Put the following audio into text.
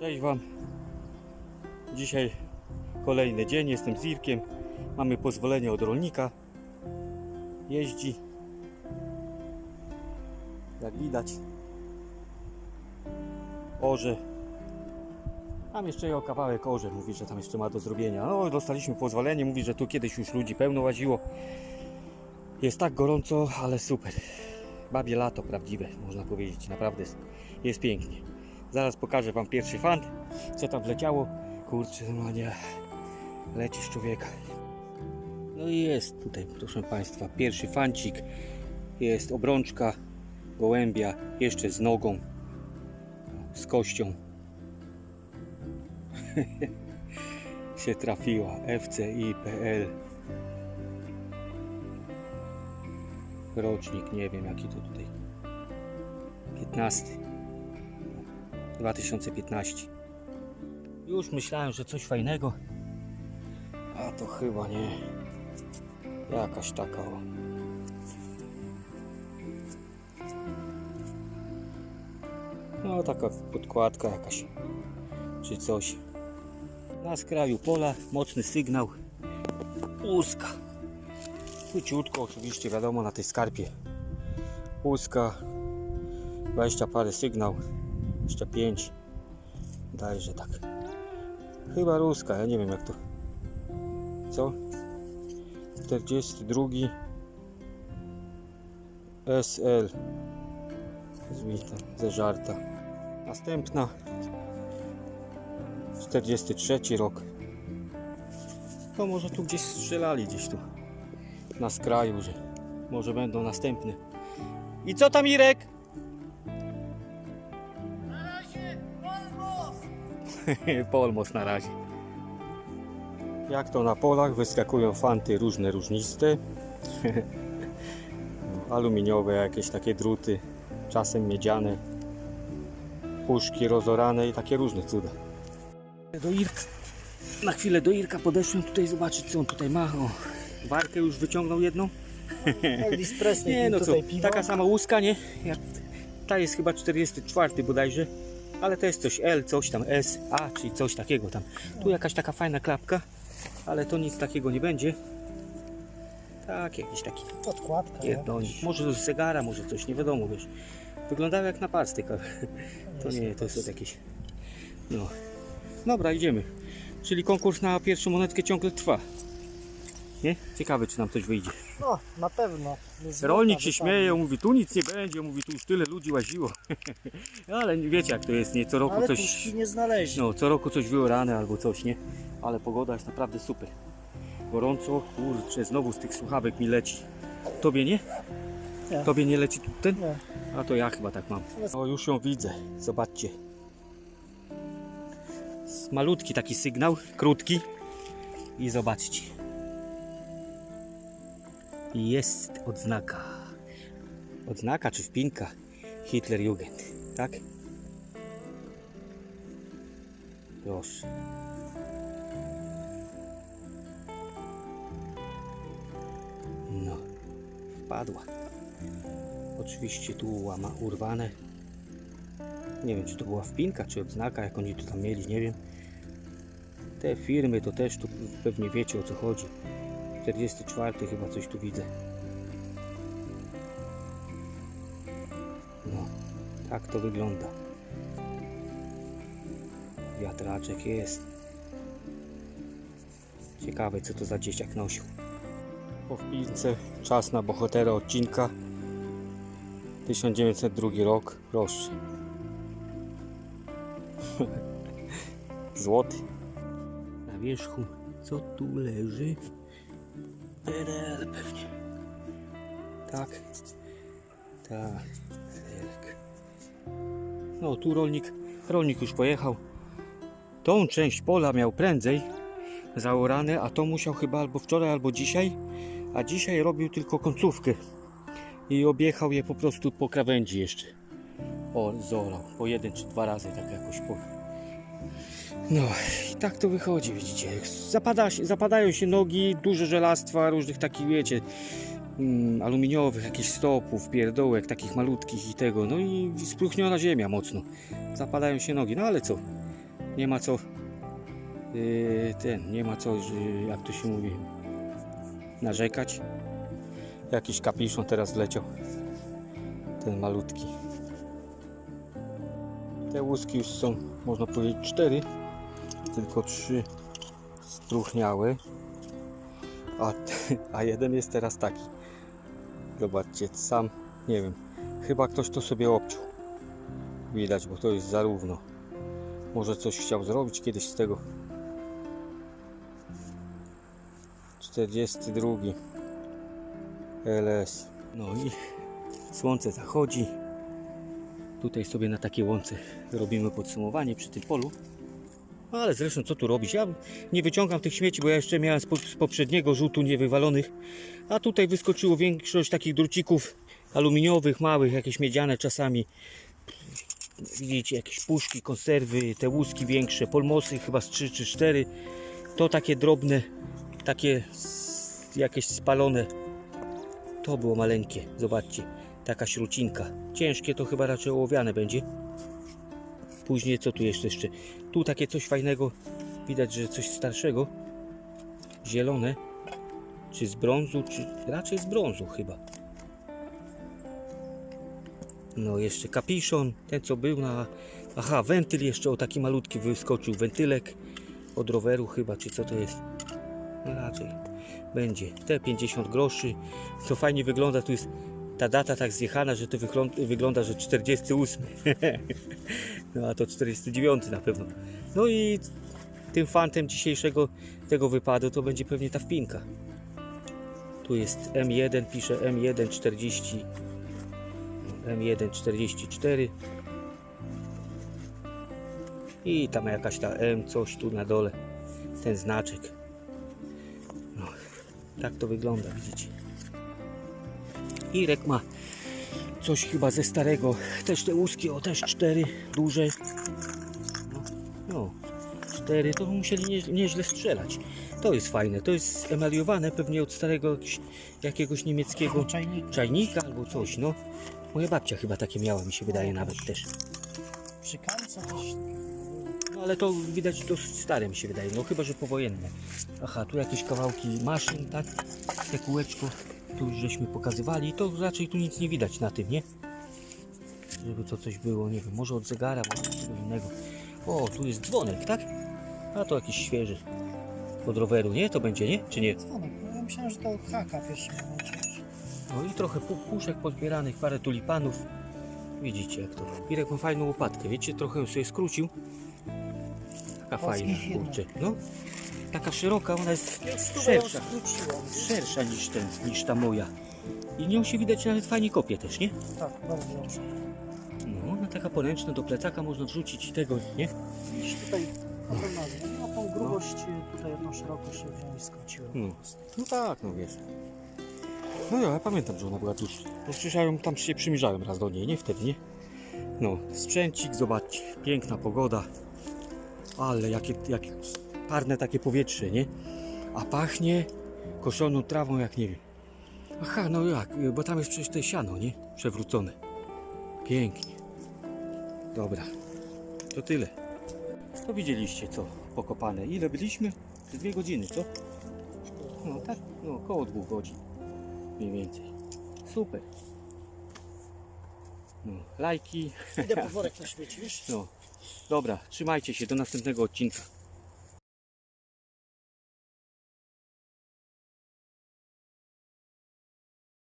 Cześć Wam. Dzisiaj kolejny dzień, jestem z Irkiem. Mamy pozwolenie od rolnika. Jeździ. Jak widać. Orze. Tam jeszcze jego kawałek orze. Mówi, że tam jeszcze ma do zrobienia. No, dostaliśmy pozwolenie. Mówi, że tu kiedyś już ludzi pełno łaziło. Jest tak gorąco, ale super. Babie lato prawdziwe, można powiedzieć. Naprawdę jest, jest pięknie. Zaraz pokażę Wam pierwszy fan, co tam wleciało. Kurczę, normalnie leci z człowieka. No i jest tutaj, proszę Państwa, pierwszy fancik. Jest obrączka gołębia, jeszcze z nogą, z kością. się trafiła FCI.pl Rocznik, nie wiem jaki to tutaj 15 2015 Już myślałem, że coś fajnego. A to chyba nie. Jakaś taka o. No taka podkładka jakaś Czy coś. Na skraju pola Mocny sygnał. Łuska Króciutko oczywiście wiadomo na tej skarpie Łuska 20 parę sygnał jeszcze 5 Daje, że tak. Chyba ruska, ja nie wiem jak to Co? 42 SL Zwita, zeżarta. Następna. 43 rok. To może tu gdzieś strzelali gdzieś tu. Na skraju, że może będą następne I co tam Irek? Polmos na razie. Jak to na polach wyskakują fanty różne, różniste. Aluminiowe, jakieś takie druty, czasem miedziane. Puszki rozorane i takie różne cuda. Do Irka. Na chwilę do Irka podeszłem tutaj zobaczyć co on tutaj ma. O, warkę już wyciągnął jedną. Elvis Presley Nie no co, piwo. taka sama łuska, nie? Ta jest chyba 44 bodajże, ale to jest coś L, coś tam S, A, czyli coś takiego tam. Tu jakaś taka fajna klapka, ale to nic takiego nie będzie. Tak, jakiś taki Podkładka. jakaś. Może z zegara, może coś, nie wiadomo, wiesz. Wyglądały jak naparstek, ale to nie, to jest jakieś... No. Dobra, idziemy. Czyli konkurs na pierwszą monetkę ciągle trwa. Nie? Ciekawe, czy nam coś wyjdzie. No, na pewno. Rolnik się śmieje, mówi tu nic nie będzie, mówi tu już tyle ludzi łaziło. Ale wiecie jak to jest, nie? Co roku Ale coś, nie znaleźli. no, co roku coś wyorane albo coś, nie? Ale pogoda jest naprawdę super. Gorąco, kurczę, znowu z tych słuchawek mi leci. Tobie nie? Nie. Tobie nie leci tu ten? Nie. A to ja chyba tak mam. O, już ją widzę, zobaczcie. Malutki taki sygnał, krótki. I zobaczcie. Jest odznaka. Odznaka czy wpinka Hitlerjugend, tak? Proszę. No, wpadła. Oczywiście tu łama urwane. Nie wiem, czy to była wpinka, czy odznaka, jak oni to tam mieli, nie wiem. Te firmy to też tu pewnie wiecie o co chodzi. 44 chyba coś tu widzę. No, tak to wygląda. Wiatraczek jest. Ciekawe co to za dzieciak nosił. Po wpince czas na bohatera odcinka. 1902 rok, proszę. Złoty. Na wierzchu, co tu leży? PRL pewnie. Tak. Tak. PRL. No tu rolnik, rolnik już pojechał. Tą część pola miał prędzej zaorane, a to musiał chyba albo wczoraj, albo dzisiaj. A dzisiaj robił tylko końcówkę i objechał je po prostu po krawędzi jeszcze. O, zorał. Po jeden czy dwa razy tak jakoś po. No i tak to wychodzi, widzicie. Zapada, zapadają się nogi, duże żelastwa, różnych takich, wiecie, mm, aluminiowych, jakichś stopów, pierdołek, takich malutkich i tego. No i spróchniona ziemia mocno. Zapadają się nogi, no ale co? Nie ma co yy, ten, nie ma co, że, jak to się mówi, narzekać. Jakiś kapiszon teraz wleciał. Ten malutki. Te łuski już są, można powiedzieć, cztery. Tylko trzy struchniały. A, a jeden jest teraz taki. Zobaczcie, sam, nie wiem, chyba ktoś to sobie obciął. Widać, bo to jest zarówno. Może coś chciał zrobić kiedyś z tego. 42 LS. No i słońce zachodzi. Tutaj sobie na takiej łące robimy podsumowanie przy tym polu. Ale zresztą co tu robić? Ja nie wyciągam tych śmieci, bo ja jeszcze miałem z, po, z poprzedniego rzutu niewywalonych. A tutaj wyskoczyło większość takich drucików aluminiowych, małych, jakieś miedziane czasami. Widzicie, jakieś puszki, konserwy, te łuski większe, polmosy chyba z 3 czy 4. To takie drobne, takie jakieś spalone. To było maleńkie, zobaczcie, taka śrucinka. Ciężkie to chyba raczej ołowiane będzie. Później co tu jeszcze jeszcze? Tu takie coś fajnego, widać, że coś starszego. Zielone. Czy z brązu, czy raczej z brązu chyba. No jeszcze kapiszon, ten co był na... Aha, wentyl jeszcze o taki malutki wyskoczył, wentylek od roweru chyba, czy co to jest? No raczej będzie. Te 50 groszy, to fajnie wygląda, tu jest ta data tak zjechana, że to wygląda, że 48. no a to 49 na pewno. No i tym fantem dzisiejszego tego wypadu to będzie pewnie ta wpinka. Tu jest M1, pisze M1 40 M1 44 i tam jakaś ta M coś tu na dole ten znaczek no, tak to wygląda widzicie Irek ma coś chyba ze starego też te łuski o też cztery duże no, no cztery to musieli nie, nieźle strzelać to jest fajne to jest emaliowane pewnie od starego jakiegoś, niemieckiego Czajnik czajnika albo coś, no. Moja babcia chyba takie miała, mi się wydaje nawet też. przy kance też. No ale to widać dosyć stare mi się wydaje, no chyba, że powojenne. Aha, tu jakieś kawałki maszyn, tak? Te kółeczko, tu już żeśmy pokazywali, to raczej tu nic nie widać na tym, nie? Żeby to coś było, nie wiem, może od zegara, może od czegoś innego. O, tu jest dzwonek, tak? A to jakiś świeży. Od roweru, nie? To będzie, nie? Czy nie? Dzwonek, no ja myślałem, że to haka w pierwszym momencie. No i trochę pu- puszek pozbieranych, parę tulipanów. Widzicie jak to. Irek ma fajną łopatkę, wiecie, trochę sobie skrócił. Taka fajna, kurczę. No, taka szeroka, ona jest szersza, szersza niż, ten, niż ta moja. I nią się widać nawet fajnie kopie też, nie? Tak, bardzo dobrze. No, ona taka poręczna, do plecaka można wrzucić i tego, nie? Widzisz tutaj na tą nazwę, na tą grubość y, tutaj jedną szerokość się wziąłem i skróciłem. No. No tak, no wiesz. No ja, ja pamiętam, że ona była tuż. To przecież ja ją tam się przymierzałem raz do niej, nie? Wtedy, nie? No, sprzęcik, zobaczcie, piękna pogoda. Ale jakie, jakie parne takie powietrze, nie? A pachnie koszoną trawą jak nie wiem. Aha, no jak, bo tam jest przecież to siano, nie? Przewrócone. Pięknie. Dobra, to tyle. To widzieliście co pokopane. Ile byliśmy? Dwie godziny, co? No tak, no około dwóch godzin. Mniej więcej. Super. No, lajki. Idę po worek na śmieci, wiesz? No. Dobra, trzymajcie się do następnego odcinka.